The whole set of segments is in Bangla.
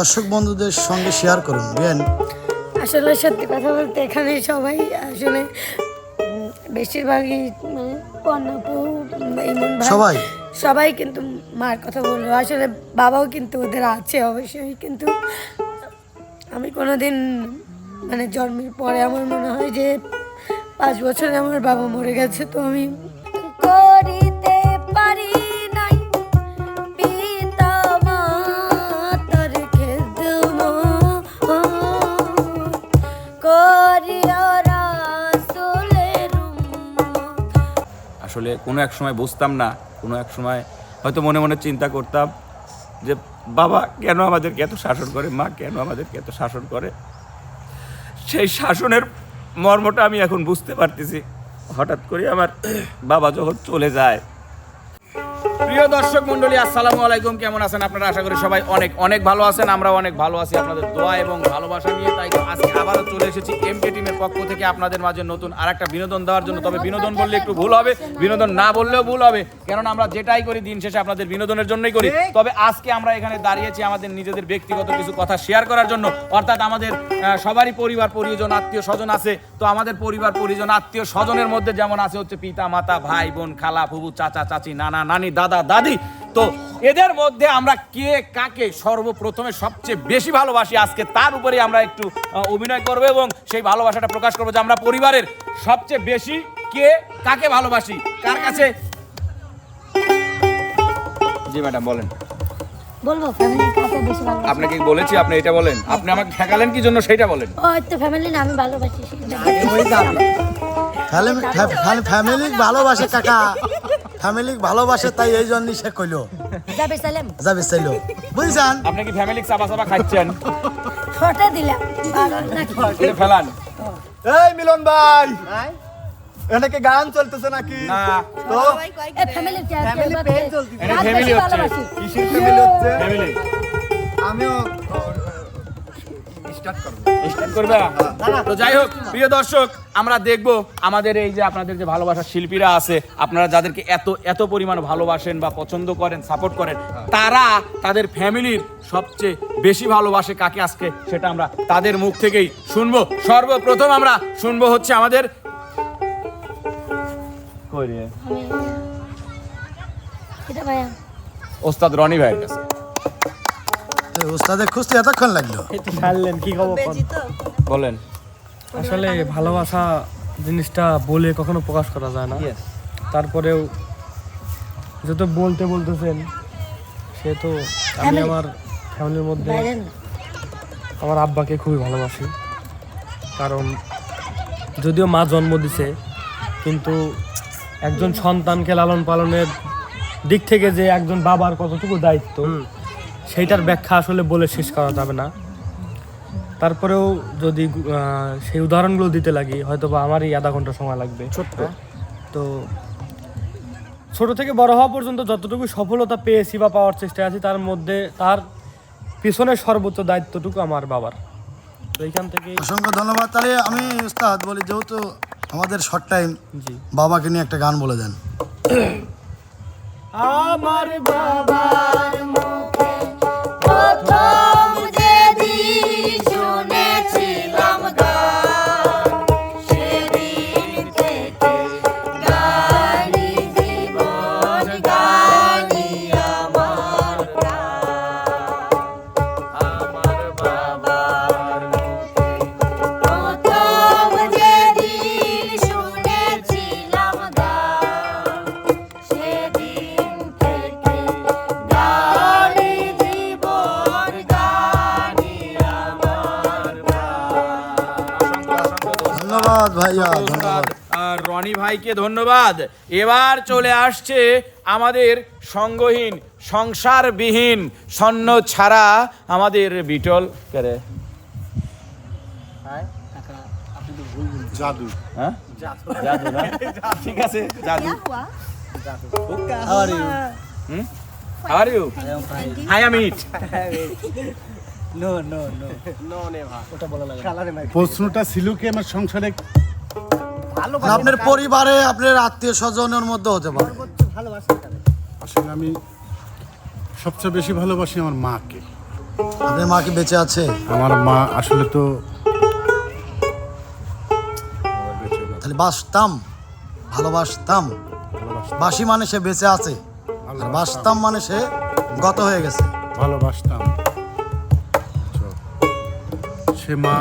দর্শক বন্ধুদের সঙ্গে শেয়ার করুন বিয়ান আসলে সত্যি কথা বলতে এখানে সবাই আসলে বেশিরভাগই মানে ইমন সবাই? সবাই কিন্তু মার কথা বলল। আসলে বাবাও কিন্তু ওদের আছে অবশ্যই কিন্তু আমি কোনোদিন মানে জন্মের পরে আমার মনে হয় যে পাঁচ বছরে আমার বাবা মরে গেছে তো আমি করিতে পারি? আসলে কোনো এক সময় বুঝতাম না, কোনো এক সময় হয়তো মনে মনে চিন্তা করতাম যে, বাবা, কেন আমাদেরকে এত শাসন করে? মা, কেন আমাদেরকে এত শাসন করে? সেই শাসনের মর্মটা আমি এখন বুঝতে পারতেছি। হঠাৎ করে আমার বাবা যখন চলে যায় প্রিয় দর্শক মন্ডলী, আসসালামু আলাইকুম। কেমন আছেন আপনারা? আশা করি সবাই অনেক অনেক ভালো আছেন। আমরা অনেক ভালো আছি আপনাদের দোয়া এবং ভালোবাসা নিয়ে। তাই আজকে আবারও চলে এসেছি এমকে টিমের পক্ষ থেকে আপনাদের মাঝে নতুন আরেকটা বিনোদন দেওয়ার জন্য। তবে বিনোদন বললে একটু ভুল হবে, বিনোদন না বললেও ভুল হবে। কেননা আমরা যেটাই করি, দিন শেষে আপনাদের বিনোদনের জন্যই করি। তবে আজকে আমরা এখানে দাঁড়িয়েছি আমাদের নিজেদের ব্যক্তিগত কিছু কথা শেয়ার করার জন্য। অর্থাৎ আমাদের সবারই পরিবার, পরিজন, আত্মীয় স্বজন আছে। তো আমাদের পরিবার, পরিজন, আত্মীয় স্বজনের মধ্যে যেমন আছে হচ্ছে পিতা, মাতা, ভাই, বোন, খালা ফুবু চাচা, চাচি, নানা, নানি, দাদা দাদি তো এদের মধ্যে আমরা কে কাকে সর্বপ্রথমে সবচেয়ে বেশি ভালোবাসি আজকে তার উপরে আমরা একটু অভিনয় করব এবং সেই ভালোবাসাটা প্রকাশ করব যে আমরা পরিবারের সবচেয়ে বেশি কে কাকে ভালোবাসি কার কাছে? জি ম্যাডাম বলেন। বলব ফ্যামিলি কাছে বেশি ভালো আপনাকে বলেছি আপনি এটা বলেন? আপনি আমাকে ঠেকালেন কি জন্য সেটা বলেন? ওই তো ফ্যামিলি না আমি ভালোবাসি ফ্যামিলি ভালোবাসে কাকা। ফ্যামিলি ভালোবাসে তাই এই জন্যই সে কইলো। যাবে সালেম। যাবে চাইলো বুঝছেন? আপনি কি ফ্যামিলি চাপা চাপা খাচ্ছেন ফটো দিলাম? এটা ফেলান। এই মিলন ভাই। এখানে কি গান চলতেছে নাকি? না। তো? এ ফ্যামিলি পেজ এটা family হচ্ছে। কিসের ফ্যামিলি হচ্ছে? ফ্যামিলি আমিও স্টার্ট করব স্টার্ট করবে? তো যাই হোক প্রিয় দর্শক আমরা দেখব আমাদের এই যে আপনাদের যে ভালোবাসার শিল্পীরা আছে আপনারা যাদেরকে এত এত পরিমাণ ভালোবাসেন বা পছন্দ করেন সাপোর্ট করেন তারা তাদের ফ্যামিলির সবচেয়ে বেশি ভালোবাসে কাকে আজকে সেটা আমরা তাদের মুখ থেকেই শুনব। সর্বপ্রথম আমরা শুনব হচ্ছে আমাদের ওস্তাদ রনি ভাইয়ের কাছে। ওস্তাদের খুঁজতে এতক্ষণ লাগল? ছাড়লেন কি খবর? বলেন। আসলে ভালোবাসা জিনিসটা বলে কখনো প্রকাশ করা যায় না। তারপরেও যত বলতে বলতেছেন সে তো আমি আমার ফ্যামিলির মধ্যে আমার আব্বাকে খুবই ভালোবাসি। কারণ যদিও মা জন্ম দিছে কিন্তু একজন সন্তানকে লালন পালনের দিক থেকে যে একজন বাবার কতটুকু দায়িত্ব সেইটার ব্যাখ্যা আসলে বলে শেষ করা যাবে না। তারপরেও যদি সেই উদাহরণগুলো দিতে লাগি হয়তো বা আমারই আধা ঘণ্টা সময় লাগবে। ছোট্ট। তো ছোট থেকে বড় হওয়া পর্যন্ত যতটুকু সফলতা পেয়েছি বা পাওয়ার চেষ্টা আছি তার মধ্যে তার পিছনের সর্বোচ্চ দায়িত্বটুকু আমার বাবার। তো এইখান থেকে অসংখ্য ধন্যবাদ। তাহলে আমি উস্তাদ বলি যেহেতু আমাদের শর্ট টাইম জি। বাবাকে নিয়ে একটা গান বলে দেন। আমার বাবার প্রথম যেদিন ধন্যবাদ ভাইয়া ধন্যবাদ। আর রনি ভাইকে ধন্যবাদ। এবার চলে আসছে আমাদের সঙ্গহীন সংসারবিহীন স্বর্ণ ছাড়া আমাদের বিটল। করে জাদু। হ্যাঁ? জাদু। না? ঠিক আছে জাদু। হুম? আর ইউ হাই আম ইট প্রশ্নটা ছিল কি আমার সংসারে? আপনার পরিবারে আপনার আত্মীয় স্বজনের মধ্যে হতে পারে। আসলে আমি সবচেয়ে বেশি ভালোবাসি আমার মাকে। আপনার মা কি বেঁচে আছে? আমার মা আসলে তো তাহলে বাসতাম ভালোবাসতাম। বাসি মানে সে বেঁচে আছে আর বাসতাম মানে সে গত হয়ে গেছে। ভালোবাসতাম? সে মা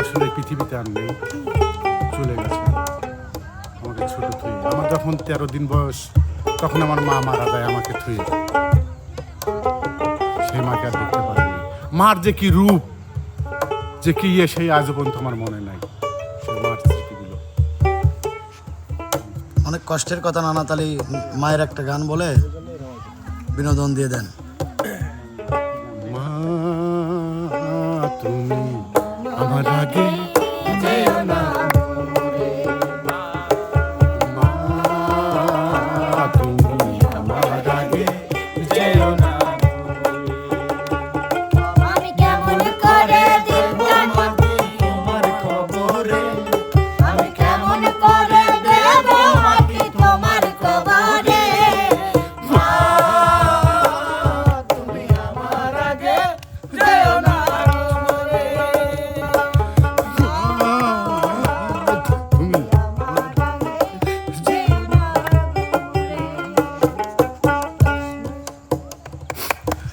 আসলে পৃথিবীতে আর নেই চলে গেছে। আমাকে ছোট থুই আমার যখন তেরো দিন বয়স তখন আমার মা মারা যায় আমাকে থুই সেই মাকে আর দেখতে পারিনি। মার যে কি রূপ যে কি ইয়ে সেই আজও পর্যন্ত আমার মনে নাই। সেই মার স্মৃতিগুলো। অনেক কষ্টের কথা নানা তালি মায়ের একটা গান বলে বিনোদন দিয়ে দেন। মা তুমি আমার আগে যেও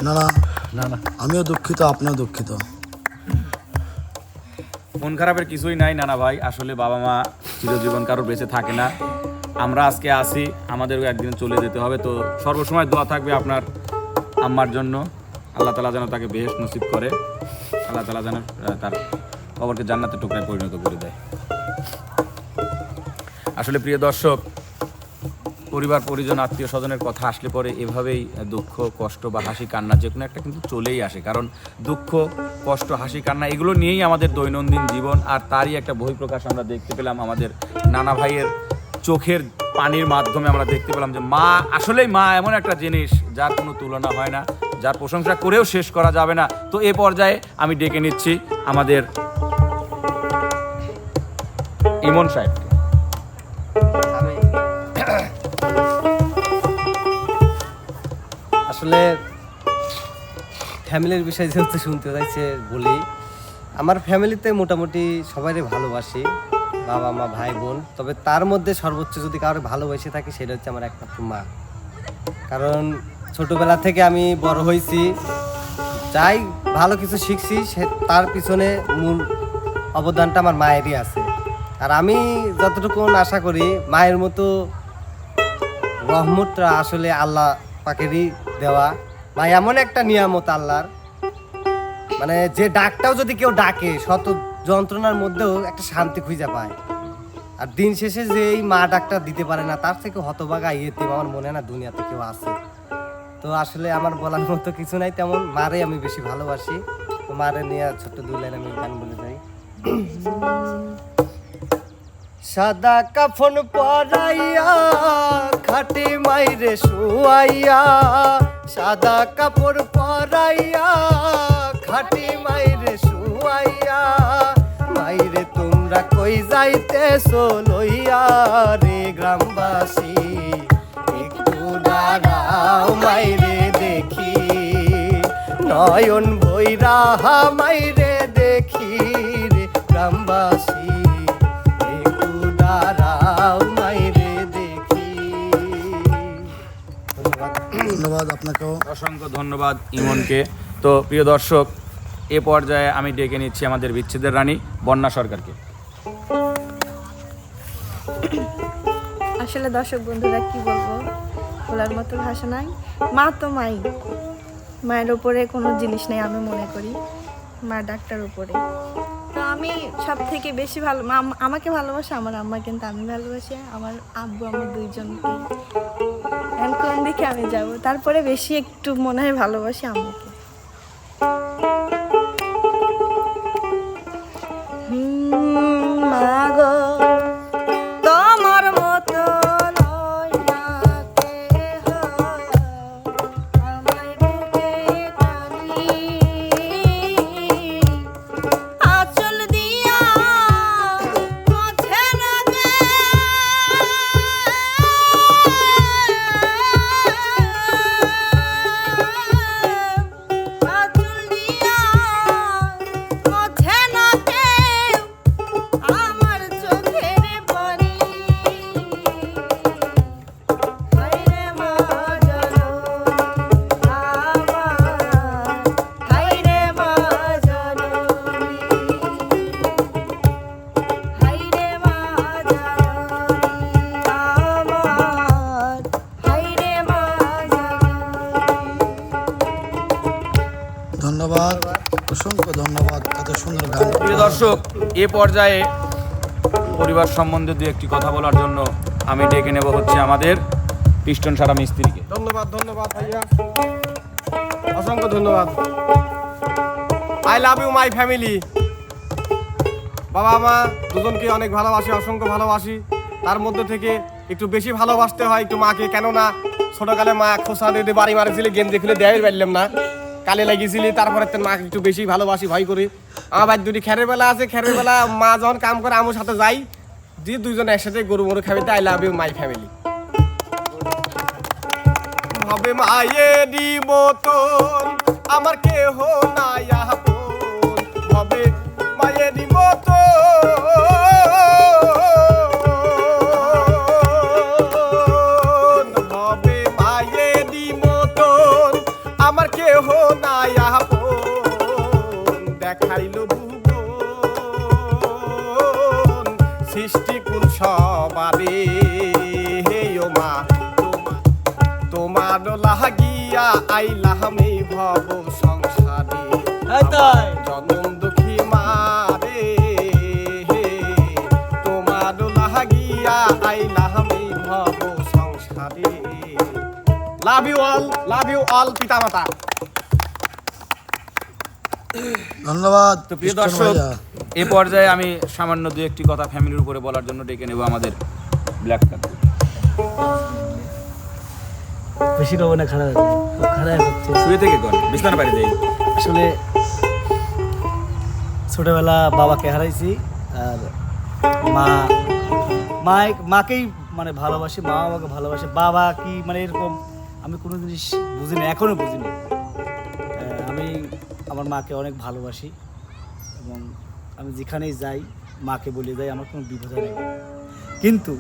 নানা না। না আমিও দুঃখিত আপনিও দুঃখিত। মন খারাপের কিছুই নাই নানা ভাই। আসলে বাবা মা চিরজীবন কারোর বেঁচে থাকে না। আমরা আজকে আসি আমাদেরও একদিন চলে যেতে হবে। তো সর্বসময় দোয়া থাকবে আপনার আম্মার জন্য। আল্লাহ তালা যেন তাকে বেহেস নসিব করে। আল্লাহ তালা যেন তার কবরকে জান্নাতের টুকরায় পরিণত করে দেয়। আসলে প্রিয় দর্শক পরিবার, পরিজন, আত্মীয় স্বজনের কথা আসলে পরে এভাবেই দুঃখ, কষ্ট বা হাসি, কান্না যে কোনো একটা কিন্তু চলেই আসে। কারণ দুঃখ, কষ্ট, হাসি, কান্না এগুলো নিয়েই আমাদের দৈনন্দিন জীবন আর তারই একটা বহিঃপ্রকাশ আমরা দেখতে পেলাম আমাদের নানা ভাইয়ের চোখের পানির মাধ্যমে আমরা দেখতে পেলাম যে মা আসলেই মা এমন একটা জিনিস যার কোনো তুলনা হয় না, যার প্রশংসা করেও শেষ করা যাবে না। তো এ পর্যায়ে আমি ডেকে নিচ্ছি আমাদের ইমন সাহেবকে। আসলে ফ্যামিলির বিষয় যেহেতু শুনতে চাইছে বলি, আমার ফ্যামিলিতে মোটামুটি সবাইকে ভালোবাসি, বাবা, মা, ভাই, বোন। তবে তার মধ্যে সর্বোচ্চ যদি কারও ভালোবেসে থাকি, সেটা হচ্ছে আমার একমাত্র মা। কারণ ছোটবেলা থেকে আমি বড় হয়েছি, যাই ভালো কিছু শিখছি, সে তার পিছনে মূল অবদানটা আমার মায়েরই আছে। আর আমি যতটুকু আশা করি, মায়ের মতো রহমতটা আসলে আল্লাহ পাকেরই দেওয়া বা এমন একটা নিয়ামত আল্লাহর। মানে যে ডাকটাও যদি কেউ ডাকে, শত যন্ত্রণার মধ্যেও একটা শান্তি খুঁজে পায়। আর দিন শেষে যে এই মা ডাকটা দিতে পারে না, তার থেকে হতবাগা ইয়েতে আমার মনে হয় না দুনিয়াতে কেউ আছে। তো আসলে আমার বলার মতো কিছু নাই, তেমন মারে আমি বেশি ভালোবাসি। তো মারে নিয়ে ছোট্ট দুই লাইন আমি গান বলে যাই। সাদা কাফন পরাইয়া, খাটি মাইরে শুয়াইয়া, সাদা কাপড় পরাইয়া, খাটি মাইরে শুয়াইয়া, মাইরে তোমরা কই যাইতেছো লইয়া রে গ্রামবাসী? একটু দাঁড়াও মাইরে দেখি, নয়ন ভৈরা মাইরে দেখি রে গ্রামবাসী। ধন্যবাদ আপনাকেও। অসংখ্য ধন্যবাদ ইমনকে। তো প্রিয় দর্শক এ পর্যায়ে আমি ডেকে নিচ্ছি আমাদের বিচ্ছেদের রানী বন্যা সরকারকে। আসলে দর্শক বন্ধুরা কি বলব? বলার মতো ভাষা নাই। মা তো মাই। মায়ের ওপরে কোনো জিনিস নেই আমি মনে করি। মা ডাক্তার উপরে আমি সব থেকে বেশি ভালো আমাকে ভালোবাসে, আমার আম্মা কিন্তু আমি ভালোবাসি, আমার আব্বু, আমার দুইজনকে এখন কোন দিকে আমি যাব? তারপরে বেশি একটু মনে হয় ভালোবাসি আম্মুকে। এ পর্যায়ে পরিবার সম্বন্ধে দু একটি কথা বলার জন্য আমি ডেকে নেব হচ্ছে আমাদের পিস্টন সারা মিস্ত্রিকে। ধন্যবাদ ধন্যবাদ ভাইয়া। অসংখ্য ধন্যবাদ। I love you my family বাবা মা দুজনকে অনেক ভালোবাসি, অসংখ্য ভালোবাসি। তার মধ্যে থেকে একটু বেশি ভালোবাসতে হয় একটু মাকে, কেননা ছোটকালে মা খোসা দিয়ে বাড়ি মারেছিলি, গেঞ্জি খুলে দেয় পারলাম না। কালে লাগিয়েছিলি তারপরে তোর মাকে একটু বেশি ভালোবাসি, ভয় করি। আমার দুটি খেরের বেলা আছে, খেরের বেলা মা যখন কাম করে আমার সাথে যাই। দিয়ে দুইজন একসাথে গরু মরু খাবি I love you my family হবে মায়েরই মতন আমার কেহ আপন। হবে মায়েরই মতন আপন দেখাইল ভুবন। সৃষ্টি কুল সবারে হে মা তোমার তোমার লাগিয়া আইলামি ভব সংসারে। জনম দুঃখী মারে। তোমার লাগিয়া আইলামি ভব সংসারে। Love you all love you all পিতামাতা। ধন্যবাদ। তো প্রিয় দর্শক এ পর্যায়ে আমি সামান্য দু একটি কথা ফ্যামিলির উপরে বলার জন্য ডেকে নেব আমাদের ব্ল্যাক কাপ বেশি রবে না খারাপ খারাপ হচ্ছে শুয়ে থেকে কর বিছানা বাড়ি দেই। আসলে ছোটবেলা বাবাকে হারাইছি আর মা মা মাকেই মানে ভালোবাসি মা বাবাকে ভালোবাসে। বাবা কি মানে এরকম আমি কোনো জিনিস বুঝিনি এখনও বুঝিনি। আমার মাকে অনেক ভালোবাসি এবং আমি যেখানেই যাই মাকে বলে যাই আমার কোনো বিপদ নেই কিন্তু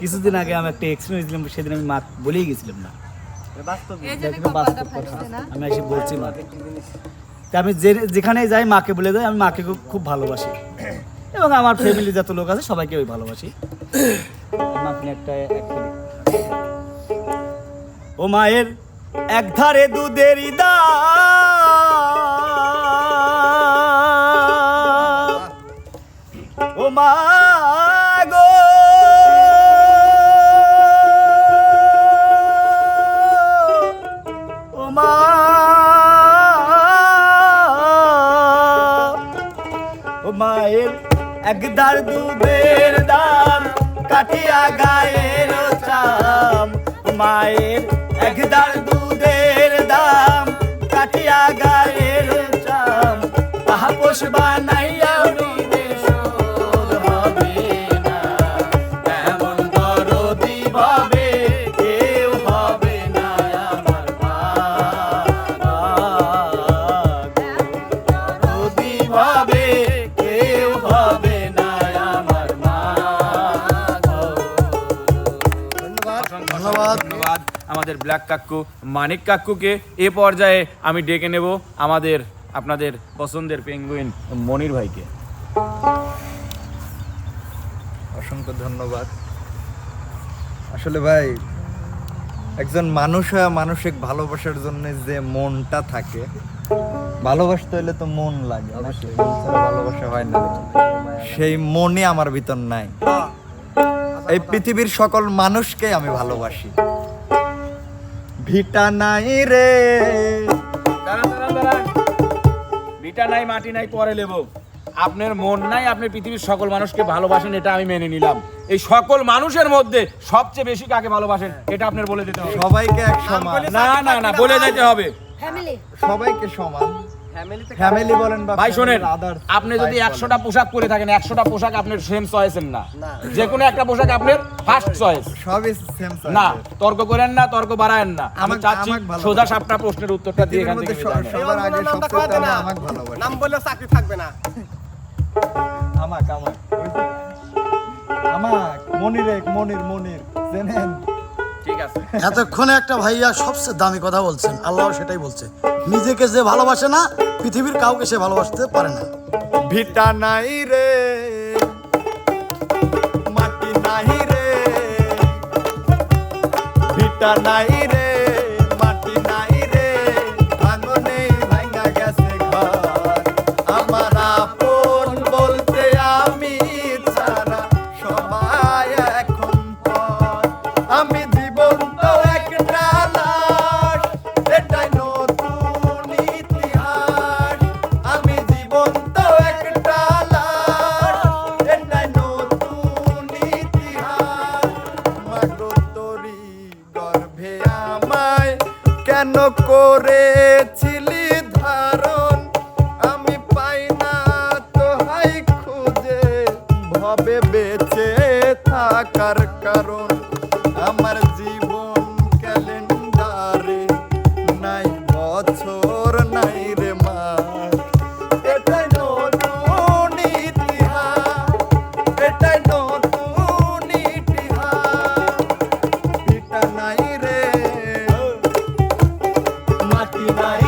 কিছুদিন আগে আমি একটা এক্সপিরিয়েন্স দিলাম সেদিন আমি মা বলেই গেছিলাম না। আমি এসে বলছি মাকে। তা আমি যে যেখানেই যাই মাকে বলে যাই আমি মাকে খুব- খুব ভালোবাসি। এবং আমার ফ্যামিলি যত লোক আছে সবাইকে ওই ভালোবাসি। আপনি একটা ও মায়ের এক ধারে দুধের দা ও মা মায়ের একদার দুধের দাম, কাটিয়া গায়ের চাম। মায়ের একদার দুধের দাম, কাটিয়া গায়ের চাম। তাহা পোষবা নাইয়া ব্ল্যাক কাক্কু মানিক কাক্কুকে এ পর্যায়ে আমি ডেকে নেব আমাদের আপনাদের পছন্দের পেঙ্গুইন মনির ভাইকে। অসংখ্য ধন্যবাদ। আসলে ভাই একজন মানুষ মানসিক ভালোবাসার জন্য যে মনটা থাকে ভালোবাসতে হলে তো মন লাগে? ভালোবাসা হয় না। সেই মনই আমার ভিতর নাই। এই পৃথিবীর সকল মানুষকে আমি ভালোবাসি। ভিটা নাই রে। ভিটা দাঁড়ান দাঁড়ান। বিটা নাই মাটি নাই পরে লেব। আপনার মন নাই আপনি পৃথিবীর সকল মানুষকে ভালোবাসেন এটা আমি মেনে নিলাম। এই সকল মানুষের মধ্যে সবচেয়ে বেশি কাকে ভালোবাসেন এটা আপনার বলে দিতে হবে। সবাইকে এক সমান। না না না বলে দিতে হবে। ফ্যামিলি সবাইকে সমান। ফ্যামিলি বলেন বা ভাই শোনেন আপনি যদি একশোটা পোশাক পরে থাকেন একশোটা পোশাক আপনার সেম চয়েসের না। যে কোনো একটা পোশাক আপনার ফার্স্ট চয়েস সবই সেম না তর্ক করেন না তর্ক বাড়ায়েন না। আমি চাচ্ছি সোজা। সাপটা প্রশ্নের উত্তরটা দিয়ে এখান থেকে সবার আগে সবচেয়ে না। আমাকে ভালোবাসে। নাম বললে চাকরি থাকবে না। আমাক আমাক। আমাক মনির এক মনির মনির। চেনেন এতক্ষণে একটা ভাইয়া সবচেয়ে দামি কথা বলছেন আল্লাহ সেটাই বলছে। নিজেকে যে ভালোবাসে না পৃথিবীর কাউকে সে ভালোবাসতে পারে না। ভিটা নাই রে মাটি নাই রে। ভিটা নাই মাটি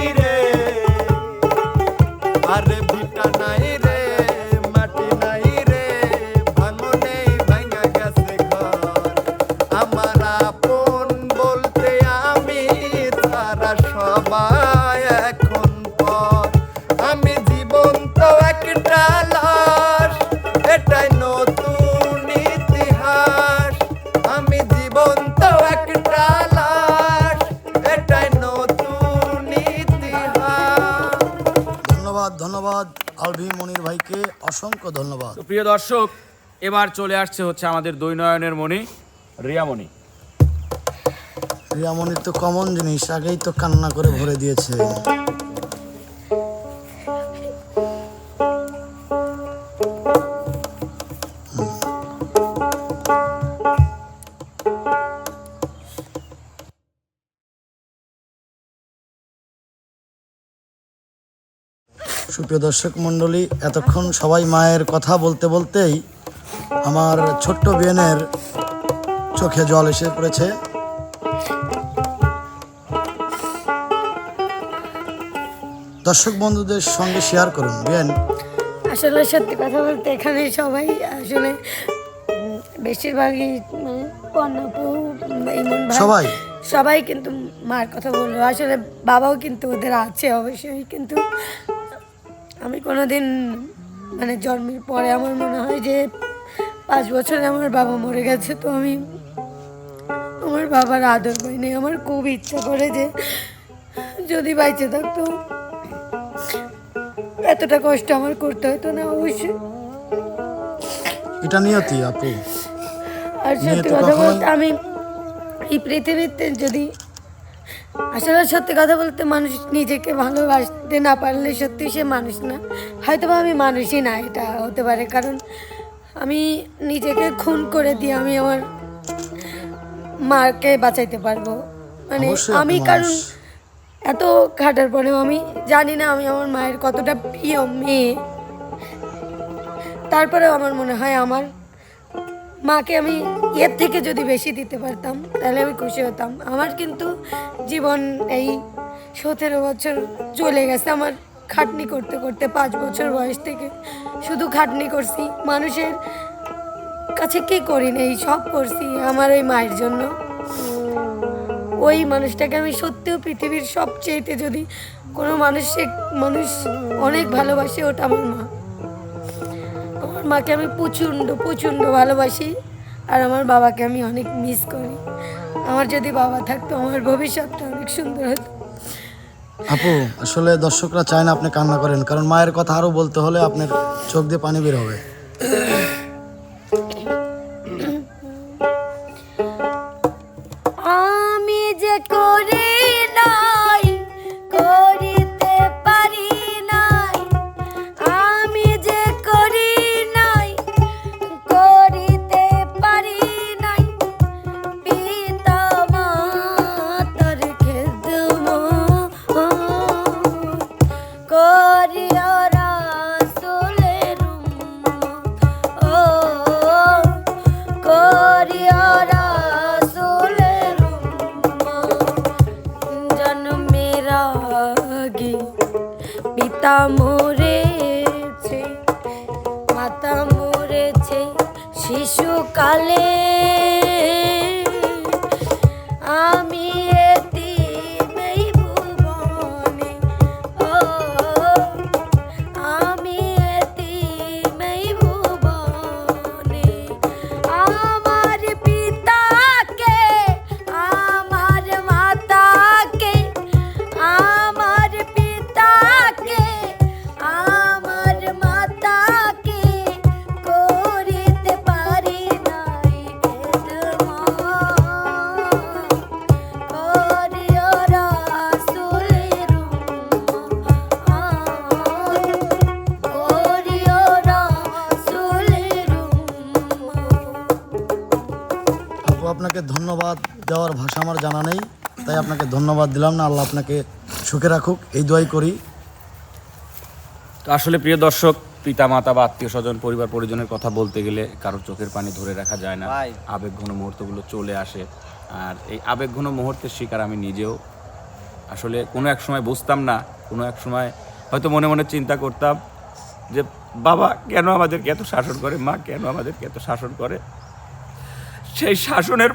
দর্শক, এবার চলে আসছে হচ্ছে আমাদের দৈনয়নের মণি, রিয়ামণি। রিয়ামণির তো কমন জিনিস, আগেই তো কান্না করে ভরে দিয়েছে। সুপ্রিয় দর্শক মণ্ডলী এতক্ষণ সবাই মায়ের কথা বলতে বলতেই আমার ছোট্ট বিয়েনের চোখে জল এসে পড়েছে। দর্শক বন্ধুদের সঙ্গে শেয়ার করুন বিয়েন। আসলে সত্যি কথা বলতে এখানে সবাই আসলে বেশিরভাগই সবাই? সবাই কিন্তু মার কথা বলল। আসলে বাবাও কিন্তু ওদের আছে অবশ্যই কিন্তু আমি কোনোদিন মানে জন্মের পরে আমার মনে হয় যে পাঁচ বছরে আমার বাবা মরে গেছে তো আমি আমার বাবার আদর পাইনি আমার খুব ইচ্ছা করে যে যদি বাইচে থাকতো এতটা কষ্ট আমার করতে হতো না অবশ্যই। এটা নিয়তি আপু। আর সত্যি কথা বলতে আমি এই পৃথিবীতে যদি আসলে সত্যি কথা বলতে মানুষ নিজেকে ভালোবাসতে না পারলে সত্যি সে মানুষ না। হয়তো বা আমি মানুষই না এটা হতে পারে। কারণ আমি নিজেকে খুন করে দিয়ে আমি আমার মাকে বাঁচাইতে পারব। মানে আমি কারণ এত খাটার পরেও আমি জানি না আমি আমার মায়ের কতটা প্রিয় মেয়ে। তারপরেও আমার মনে হয় আমার মাকে আমি এর থেকে যদি বেশি দিতে পারতাম, তাহলে আমি খুশি হতাম। আমার কিন্তু জীবন এই সতেরো বছর চলে গেছে আমার খাটনি করতে করতে, পাঁচ বছর বয়স থেকে। শুধু খাটনি করছি, মানুষের কাছে কি করি নেই সব করছি আমার ওই মায়ের জন্য। ওই মানুষটাকে আমি সত্যিও পৃথিবীর সবচেয়েতে যদি কোনো মানুষে, মানুষ অনেক ভালোবাসে, ওটা আমার মা। আমার মাকে আমি প্রচণ্ড প্রচণ্ড ভালোবাসি আর আমার বাবাকে আমি অনেক মিস করি। আমার যদি বাবা থাকতো, আমার ভবিষ্যৎটা অনেক সুন্দর হতো। আপু, আসলে দর্শকরা চায় না আপনি কান্না করেন, কারণ মায়ের কথা আরও বলতে হলে আপনার চোখ দিয়ে পানি বের হবে। ahora ধন্যবাদ দিলাম না আল্লাহ আপনাকে সুখে রাখুক এই দোয়াই করি। তো আসলে প্রিয় দর্শক পিতা মাতা বা আত্মীয় স্বজন পরিবার পরিজনের কথা বলতে গেলে কারোর চোখের পানি ধরে রাখা যায় না। আবেগ আবেগঘন মুহূর্তগুলো চলে আসে। আর এই আবেগঘন মুহূর্তের শিকার আমি নিজেও। আসলে কোনো এক সময় বুঝতাম না কোনো এক সময় হয়তো মনে মনে চিন্তা করতাম যে বাবা কেন আমাদেরকে এত শাসন করে? মা কেন আমাদেরকে এত শাসন করে? সেই শাসনের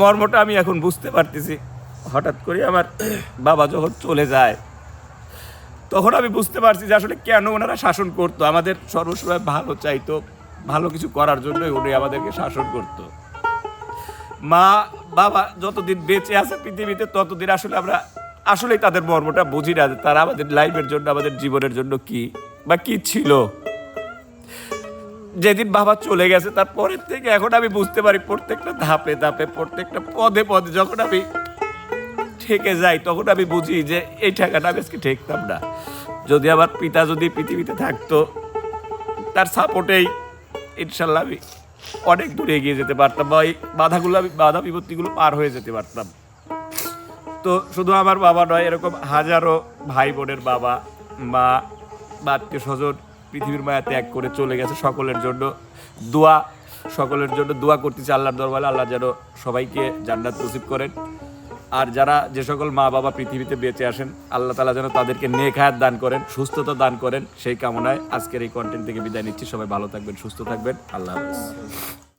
মর্মটা আমি এখন বুঝতে পারতেছি। হঠাৎ করে আমার বাবা যখন চলে যায়, তখন আমি বুঝতে পারছি যে আসলে কেন ওনারা শাসন করতো। আমাদের সর্বসময় ভালো চাইতো, ভালো কিছু করার জন্যই উনি আমাদেরকে শাসন করতো। মা, বাবা যতদিন বেঁচে আছে পৃথিবীতে, ততদিন আসলে আমরা, আসলেই তাদের মর্মটা বুঝি না তারা আমাদের লাইফের জন্য, আমাদের জীবনের জন্য কি বা কি ছিল। যেদিন বাবা চলে গেছে তারপরের থেকে এখন আমি বুঝতে পারি প্রত্যেকটা ধাপে ধাপে, প্রত্যেকটা পদে পদে যখন আমি ঠেকে যাই, তখন আমি বুঝি যে এই ঠেকাটা আমি আজকে ঠেকতাম না। যদি আমার পিতা যদি পৃথিবীতে থাকতো, তার সাপোর্টেই ইনশাল্লাহ আমি অনেক দূরে এগিয়ে যেতে পারতাম বা এই বাধাগুলো আমি, বাধা বিপত্তিগুলো পার হয়ে যেতে পারতাম। তো শুধু আমার বাবা নয়, এরকম হাজারো ভাই বোনের বাবা, মা বা আত্মীয় স্বজন পৃথিবীর মায়া ত্যাগ করে চলে গেছে সকলের জন্য। দোয়া, সকলের জন্য দোয়া করতেছি আল্লাহর দরবারে, আল্লাহ যেন সবাইকে জান্নাত নসিব করেন। আর যারা যে সকল মা বাবা পৃথিবীতে বেঁচে আসেন, আল্লাহ তালা যেন তাদেরকে নেক হায়াত দান করেন, সুস্থতা দান করেন। সেই কামনায় আজকের এই কন্টেন্ট থেকে বিদায় নিচ্ছি। সবাই ভালো থাকবেন, সুস্থ থাকবেন। আল্লাহ হাফেজ।